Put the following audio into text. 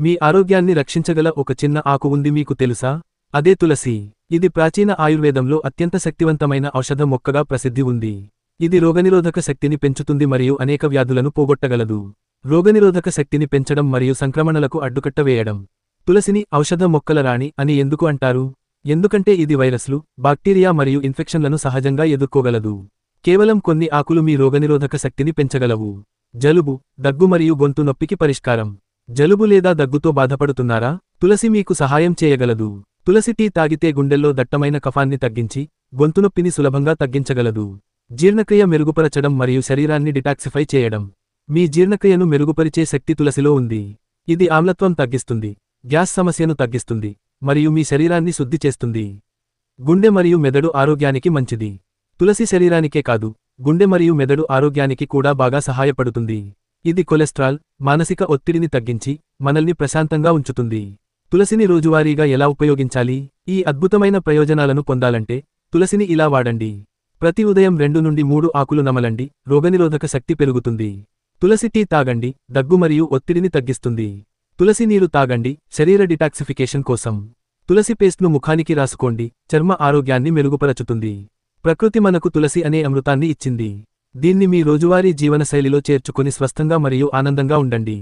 మీ ఆరోగ్యాన్ని రక్షించగల ఒక చిన్న ఆకు ఉంది మీకు తెలుసా? అదే తులసి. ఇది ప్రాచీన ఆయుర్వేదంలో అత్యంత శక్తివంతమైన ఔషధ మొక్కగా ప్రసిద్ధి ఉంది. ఇది రోగనిరోధక శక్తిని పెంచుతుంది మరియు అనేక వ్యాధులను పోగొట్టగలదు. రోగనిరోధక శక్తిని పెంచడం మరియు సంక్రమణలకు అడ్డుకట్ట వేయడం. తులసిని ఔషధ మొక్కల రాణి అని ఎందుకు అంటారు? ఎందుకంటే ఇది వైరస్లు బాక్టీరియా మరియు ఇన్ఫెక్షన్లను సహజంగా ఎదుర్కోగలదు. కేవలం కొన్ని ఆకులు మీ రోగనిరోధక శక్తిని పెంచగలవు. జలుబు దగ్గు మరియు గొంతు నొప్పికి పరిష్కారం. జలుబు లేదా దగ్గుతో బాధపడుతున్నారా? తులసి మీకు సహాయం చేయగలదు. తులసి టీ తాగితే గుండెల్లో దట్టమైన కఫాన్ని తగ్గించి గొంతునొప్పిని సులభంగా తగ్గించగలదు. జీర్ణక్రియ మెరుగుపరచడం మరియు శరీరాన్ని డిటాక్సిఫై చేయడం. మీ జీర్ణక్రియను మెరుగుపరిచే శక్తి తులసిలో ఉంది. ఇది ఆమ్లత్వం తగ్గిస్తుంది గ్యాస్ సమస్యను తగ్గిస్తుంది మరియు మీ శరీరాన్ని శుద్ధి చేస్తుంది. గుండె మరియు మెదడు ఆరోగ్యానికి మంచిది. తులసి శరీరానికే కాదు గుండె మరియు మెదడు ఆరోగ్యానికి కూడా బాగా సహాయపడుతుంది. ఇది కొలెస్ట్రాల్ మానసిక ఒత్తిడిని తగ్గించి మనల్ని ప్రశాంతంగా ఉంచుతుంది. తులసిని రోజువారీగా ఎలా ఉపయోగించాలి? ఈ అద్భుతమైన ప్రయోజనాలను పొందాలంటే తులసిని ఇలా వాడండి. ప్రతి ఉదయం రెండు నుండి మూడు ఆకులు నమలండి రోగనిరోధక శక్తి పెరుగుతుంది. తులసి టీ తాగండి దగ్గు మరియు ఒత్తిడిని తగ్గిస్తుంది. తులసి నీరు తాగండి శరీర డిటాక్సిఫికేషన్ కోసం. తులసి పేస్ట్ను ముఖానికి రాసుకోండి చర్మ ఆరోగ్యాన్ని మెరుగుపరచుతుంది. ప్రకృతి మనకు తులసి అనే అమృతాన్ని ఇచ్చింది. దీన్ని మీ రోజువారీ జీవనశైలిలో చేర్చుకుని స్వస్థంగా మరియు ఆనందంగా ఉండండి.